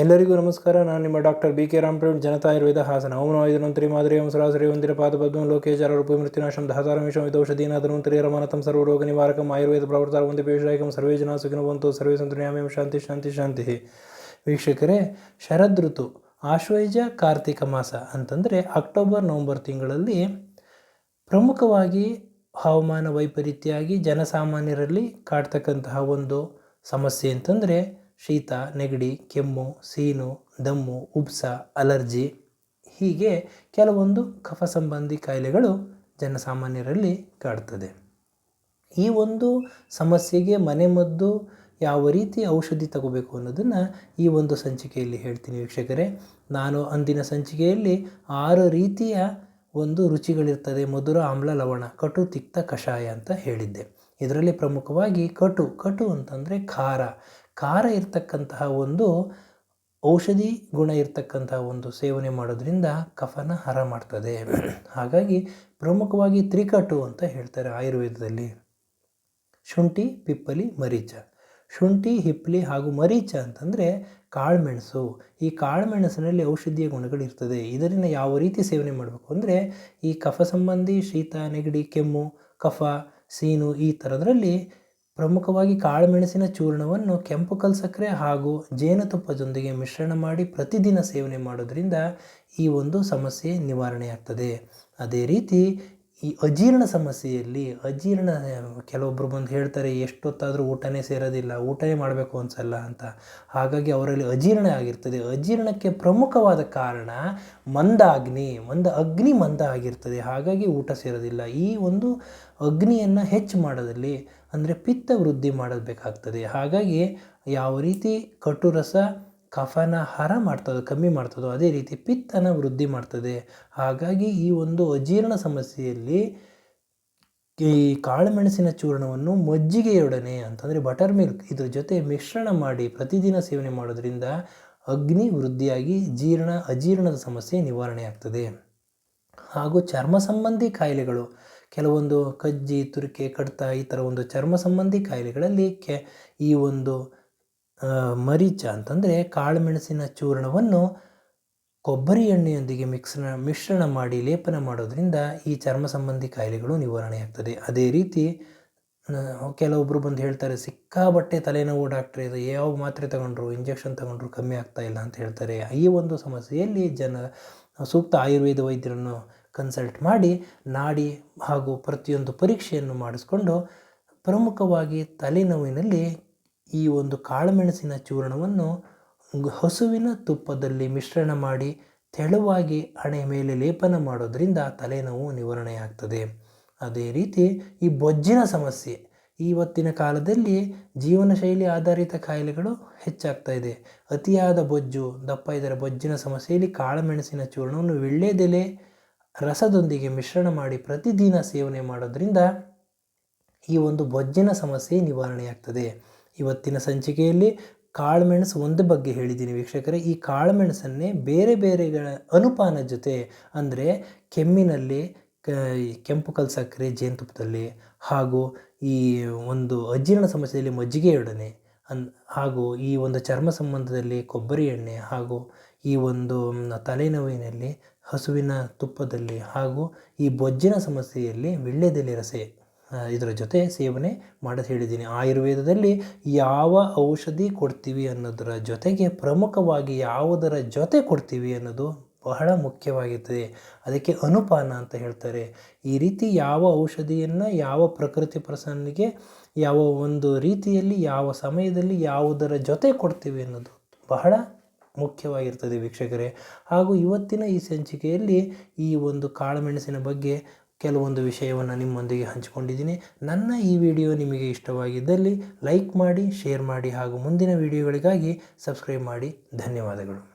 ಎಲ್ಲರಿಗೂ ನಮಸ್ಕಾರ. ನಾನು ನಿಮ್ಮ ಡಾಕ್ಟರ್ ಬಿ ಕೆ ರಾಮ್ಪ್ರೇಡ್ ಜನತಾ ಆಯುರ್ವೇದ ಹಾಸನ. ಓಂ ಐದನಂತರಿ ಮಾದರಿ ಓಂ ಸರಾಸರಿ ಒಂದಿರ ಪಾದ ಪದ್ಮ ಲೋಕೇಚಾರ ರೂಪ ಮೃತ್ಯುನಾಶಂ ದಹತಾರಮಿಷಂ ಇದೌಷಧೀನಾದನಂತರಿ ರಮಾನತಂ ಸರ್ವರೋಗ ನಿವಾರಕಂ, ಆಯುರ್ವೇದ ಪ್ರವರ್ತಾರ ಒಂದು ಪೇಶಾಯಕಂ ಸರ್ವೇ ಜನ ಸುಖಿನ ಬಂತು ಸರ್ವೇ ಸಂತುನ್ಯಾಮೇಂ ಶಾಂತಿ ಶಾಂತಿ ಶಾಂತಿ. ವೀಕ್ಷಕರೇ, ಶರದ್ ಋತು, ಆಶ್ವೈಜ ಕಾರ್ತಿಕ ಮಾಸ ಅಂತಂದರೆ ಅಕ್ಟೋಬರ್, ನವಂಬರ್ ತಿಂಗಳಲ್ಲಿ ಪ್ರಮುಖವಾಗಿ ಹವಾಮಾನ ವೈಪರೀತ್ಯ ಆಗಿ ಜನಸಾಮಾನ್ಯರಲ್ಲಿ ಕಾಡ್ತಕ್ಕಂತಹ ಒಂದು ಸಮಸ್ಯೆ ಅಂತಂದರೆ ಶೀತ, ನೆಗಡಿ, ಕೆಮ್ಮು, ಸೀನು, ದಮ್ಮು ಉಬ್ಸ ಅಲರ್ಜಿ. ಹೀಗೆ ಕೆಲವೊಂದು ಕಫ ಸಂಬಂಧಿ ಕಾಯಿಲೆಗಳು ಜನಸಾಮಾನ್ಯರಲ್ಲಿ ಕಾಡ್ತದೆ. ಈ ಒಂದು ಸಮಸ್ಯೆಗೆ ಮನೆಮದ್ದು ಯಾವ ರೀತಿ ಔಷಧಿ ತಗೋಬೇಕು ಅನ್ನೋದನ್ನು ಈ ಒಂದು ಸಂಚಿಕೆಯಲ್ಲಿ ಹೇಳ್ತೀನಿ ವೀಕ್ಷಕರೇ. ನಾನು ಅಂದಿನ ಸಂಚಿಕೆಯಲ್ಲಿ ಆರು ರೀತಿಯ ಒಂದು ರುಚಿಗಳಿರ್ತದೆ. ಮಧುರ, ಆಮ್ಲ, ಲವಣ, ಕಟು, ತಿಕ್ತ, ಕಷಾಯ ಅಂತ ಹೇಳಿದ್ದೆ. ಇದರಲ್ಲಿ ಪ್ರಮುಖವಾಗಿ ಕಟು ಕಟು ಅಂತಂದರೆ ಖಾರ. ಖಾರ ಇರತಕ್ಕಂತಹ ಒಂದು ಔಷಧಿ ಗುಣ ಇರ್ತಕ್ಕಂತಹ ಒಂದು ಸೇವನೆ ಮಾಡೋದ್ರಿಂದ ಕಫನ ಹರ ಮಾಡ್ತದೆ. ಹಾಗಾಗಿ ಪ್ರಮುಖವಾಗಿ ತ್ರಿಕಟು ಅಂತ ಹೇಳ್ತಾರೆ ಆಯುರ್ವೇದದಲ್ಲಿ. ಶುಂಠಿ, ಪಿಪ್ಪಲಿ, ಮರೀಚ. ಶುಂಠಿ, ಹಿಪ್ಪಲಿ ಹಾಗೂ ಮರೀಚ ಅಂತಂದರೆ ಕಾಳುಮೆಣಸು. ಈ ಕಾಳುಮೆಣಸಿನಲ್ಲಿ ಔಷಧೀಯ ಗುಣಗಳಿರ್ತದೆ ಇದರಿಂದ ಯಾವ ರೀತಿ ಸೇವನೆ ಮಾಡಬೇಕು ಅಂದರೆ ಈ ಕಫ ಸಂಬಂಧಿ ಶೀತ, ನೆಗಡಿ, ಕೆಮ್ಮು, ಕಫ, ಸೀನು ಈ ಥರದ್ರಲ್ಲಿ ಪ್ರಮುಖವಾಗಿ ಕಾಳುಮೆಣಸಿನ ಚೂರ್ಣವನ್ನು ಕೆಂಪು ಕಲ್ ಸಕ್ಕರೆ ಹಾಗೂ ಜೇನುತುಪ್ಪದೊಂದಿಗೆ ಮಿಶ್ರಣ ಮಾಡಿ ಪ್ರತಿದಿನ ಸೇವನೆ ಮಾಡೋದ್ರಿಂದ ಈ ಒಂದು ಸಮಸ್ಯೆ ನಿವಾರಣೆಯಾಗ್ತದೆ. ಅದೇ ರೀತಿ ಈ ಅಜೀರ್ಣ ಸಮಸ್ಯೆಯಲ್ಲಿ ಅಜೀರ್ಣ ಕೆಲವೊಬ್ಬರು ಬಂದು ಹೇಳ್ತಾರೆ, ಎಷ್ಟೊತ್ತಾದರೂ ಊಟನೇ ಸೇರೋದಿಲ್ಲ, ಊಟನೇ ಮಾಡಬೇಕು ಅನ್ಸಲ್ಲ ಅಂತ. ಹಾಗಾಗಿ ಅವರಲ್ಲಿ ಅಜೀರ್ಣ ಆಗಿರ್ತದೆ. ಅಜೀರ್ಣಕ್ಕೆ ಪ್ರಮುಖವಾದ ಕಾರಣ ಮಂದ ಅಗ್ನಿ ಮಂದ ಅಗ್ನಿ ಮಂದ ಆಗಿರ್ತದೆ. ಹಾಗಾಗಿ ಊಟ ಸೇರೋದಿಲ್ಲ. ಈ ಒಂದು ಅಗ್ನಿಯನ್ನು ಹೆಚ್ಚು ಮಾಡೋದಲ್ಲಿ ಅಂದರೆ ಪಿತ್ತ ವೃದ್ಧಿ ಮಾಡಬೇಕಾಗ್ತದೆ ಹಾಗಾಗಿ ಯಾವ ರೀತಿ ಕಟುರಸ ಕಫನ ಹರ ಮಾಡ್ತದೋ, ಕಮ್ಮಿ ಮಾಡ್ತದೋ, ಅದೇ ರೀತಿ ಪಿತ್ತನ ವೃದ್ಧಿ ಮಾಡ್ತದೆ. ಹಾಗಾಗಿ ಈ ಒಂದು ಅಜೀರ್ಣ ಸಮಸ್ಯೆಯಲ್ಲಿ ಈ ಕಾಳುಮೆಣಸಿನ ಚೂರ್ಣವನ್ನು ಮಜ್ಜಿಗೆಯೊಡನೆ ಅಂತಂದರೆ ಬಟರ್ ಮಿಲ್ಕ್ ಇದ್ರ ಜೊತೆ ಮಿಶ್ರಣ ಮಾಡಿ ಪ್ರತಿದಿನ ಸೇವನೆ ಮಾಡೋದ್ರಿಂದ ಅಗ್ನಿ ವೃದ್ಧಿಯಾಗಿ ಜೀರ್ಣ, ಅಜೀರ್ಣದ ಸಮಸ್ಯೆ ನಿವಾರಣೆ ಆಗ್ತದೆ. ಹಾಗೂ ಚರ್ಮ ಸಂಬಂಧಿ ಕಾಯಿಲೆಗಳು, ಕೆಲವೊಂದು ಕಜ್ಜಿ, ತುರಿಕೆ, ಕಡ್ತ ಈ ಥರ ಒಂದು ಚರ್ಮ ಸಂಬಂಧಿ ಕಾಯಿಲೆಗಳಲ್ಲಿ ಕೆ ಈ ಒಂದು ಮರೀಚ ಅಂತಂದರೆ ಕಾಳುಮೆಣಸಿನ ಚೂರ್ಣವನ್ನು ಕೊಬ್ಬರಿ ಎಣ್ಣೆಯೊಂದಿಗೆ ಮಿಕ್ಸ್ನ, ಮಿಶ್ರಣ ಮಾಡಿ ಲೇಪನ ಮಾಡೋದರಿಂದ ಈ ಚರ್ಮ ಸಂಬಂಧಿ ಕಾಯಿಲೆಗಳು ನಿವಾರಣೆಯಾಗ್ತದೆ ಅದೇ ರೀತಿ ಕೆಲವೊಬ್ಬರು ಬಂದು ಹೇಳ್ತಾರೆ, ಸಿಕ್ಕಾಬಟ್ಟೆ ತಲೆನೋವು ಡಾಕ್ಟ್ರೆ, ಇದು ಯಾವ ಮಾತ್ರೆ ತಗೊಂಡ್ರು, ಇಂಜೆಕ್ಷನ್ ತಗೊಂಡ್ರು ಕಮ್ಮಿ ಆಗ್ತಾ ಇಲ್ಲ ಅಂತ ಹೇಳ್ತಾರೆ. ಈ ಒಂದು ಸಮಸ್ಯೆಯಲ್ಲಿ ಜನ ಸೂಕ್ತ ಆಯುರ್ವೇದ ವೈದ್ಯರನ್ನು ಕನ್ಸಲ್ಟ್ ಮಾಡಿ, ನಾಡಿ ಹಾಗೂ ಪ್ರತಿಯೊಂದು ಪರೀಕ್ಷೆಯನ್ನು ಮಾಡಿಸ್ಕೊಂಡು ಪ್ರಮುಖವಾಗಿ ತಲೆನೋವಿನಲ್ಲಿ ಈ ಒಂದು ಕಾಳುಮೆಣಸಿನ ಚೂರ್ಣವನ್ನು ಹಸುವಿನ ತುಪ್ಪದಲ್ಲಿ ಮಿಶ್ರಣ ಮಾಡಿ ತೆಳುವಾಗಿ ಹಣೆ ಮೇಲೆ ಲೇಪನ ಮಾಡೋದರಿಂದ ತಲೆನೋವು ನಿವಾರಣೆಯಾಗ್ತದೆ. ಅದೇ ರೀತಿ ಈ ಬೊಜ್ಜಿನ ಸಮಸ್ಯೆ ಇವತ್ತಿನ ಕಾಲದಲ್ಲಿ ಜೀವನ ಶೈಲಿ ಆಧಾರಿತ ಕಾಯಿಲೆಗಳು ಹೆಚ್ಚಾಗ್ತಾ ಇದೆ. ಅತಿಯಾದ ಬೊಜ್ಜು, ದಪ್ಪ ಇದರ ಬೊಜ್ಜಿನ ಸಮಸ್ಯೆಯಲ್ಲಿ ಕಾಳುಮೆಣಸಿನ ಚೂರ್ಣವನ್ನು ವಿಳ್ಳೆದೆಲೆ ರಸದೊಂದಿಗೆ ಮಿಶ್ರಣ ಮಾಡಿ ಪ್ರತಿದಿನ ಸೇವನೆ ಮಾಡೋದರಿಂದ ಈ ಒಂದು ಬೊಜ್ಜಿನ ಸಮಸ್ಯೆ ನಿವಾರಣೆಯಾಗ್ತದೆ. ಇವತ್ತಿನ ಸಂಚಿಕೆಯಲ್ಲಿ ಕಾಳುಮೆಣಸು ಒಂದು ಬಗ್ಗೆ ಹೇಳಿದ್ದೀನಿ ವೀಕ್ಷಕರೇ. ಈ ಕಾಳುಮೆಣಸನ್ನೇ ಬೇರೆ ಬೇರೆಗಳ ಅನುಪಾನ ಜೊತೆ ಅಂದರೆ ಕೆಮ್ಮಿನಲ್ಲಿ ಕೆಂಪು ಕಲ್ ಸಕ್ಕರೆ ಜೇನುತುಪ್ಪದಲ್ಲಿ ಹಾಗೂ ಈ ಒಂದು ಅಜೀರ್ಣ ಸಮಸ್ಯೆಯಲ್ಲಿ ಮಜ್ಜಿಗೆಯೊಡನೆ ಅನ್, ಹಾಗೂ ಈ ಒಂದು ಚರ್ಮ ಸಂಬಂಧದಲ್ಲಿ ಕೊಬ್ಬರಿ ಎಣ್ಣೆ ಹಾಗೂ ಈ ಒಂದು ತಲೆನೋವಿನಲ್ಲಿ ಹಸುವಿನ ತುಪ್ಪದಲ್ಲಿ ಹಾಗೂ ಈ ಬೊಜ್ಜಿನ ಸಮಸ್ಯೆಯಲ್ಲಿ ವಿಳ್ಳೆದೆಲೆ ರಸೆ ಇದರ ಜೊತೆ ಸೇವನೆ ಮಾಡೋದು ಹೇಳಿದ್ದೀನಿ. ಆಯುರ್ವೇದದಲ್ಲಿ ಯಾವ ಔಷಧಿ ಕೊಡ್ತೀವಿ ಅನ್ನೋದರ ಜೊತೆಗೆ ಪ್ರಮುಖವಾಗಿ ಯಾವುದರ ಜೊತೆ ಕೊಡ್ತೀವಿ ಅನ್ನೋದು ಬಹಳ ಮುಖ್ಯವಾಗಿರ್ತದೆ. ಅದಕ್ಕೆ ಅನುಪಾನ ಅಂತ ಹೇಳ್ತಾರೆ. ಈ ರೀತಿ ಯಾವ ಔಷಧಿಯನ್ನು ಯಾವ ಪ್ರಕೃತಿ ಪ್ರಸನ್ನಿಗೆ ಯಾವ ಒಂದು ರೀತಿಯಲ್ಲಿ ಯಾವ ಸಮಯದಲ್ಲಿ ಯಾವುದರ ಜೊತೆ ಕೊಡ್ತೀವಿ ಅನ್ನೋದು ಬಹಳ ಮುಖ್ಯವಾಗಿರ್ತದೆ ವೀಕ್ಷಕರೇ. ಹಾಗೂ ಇವತ್ತಿನ ಈ ಸಂಚಿಕೆಯಲ್ಲಿ ಈ ಒಂದು ಕಾಳುಮೆಣಸಿನ ಬಗ್ಗೆ ಕೆಲವೊಂದು ವಿಷಯವನ್ನು ನಿಮ್ಮೊಂದಿಗೆ ಹಂಚಿಕೊಂಡಿದ್ದೀನಿ. ನನ್ನ ಈ ವಿಡಿಯೋ ನಿಮಗೆ ಇಷ್ಟವಾಗಿದ್ದಲ್ಲಿ ಲೈಕ್ ಮಾಡಿ, ಶೇರ್ ಮಾಡಿ ಹಾಗೂ ಮುಂದಿನ ವಿಡಿಯೋಗಳಿಗಾಗಿ ಸಬ್ಸ್ಕ್ರೈಬ್ ಮಾಡಿ. ಧನ್ಯವಾದಗಳು.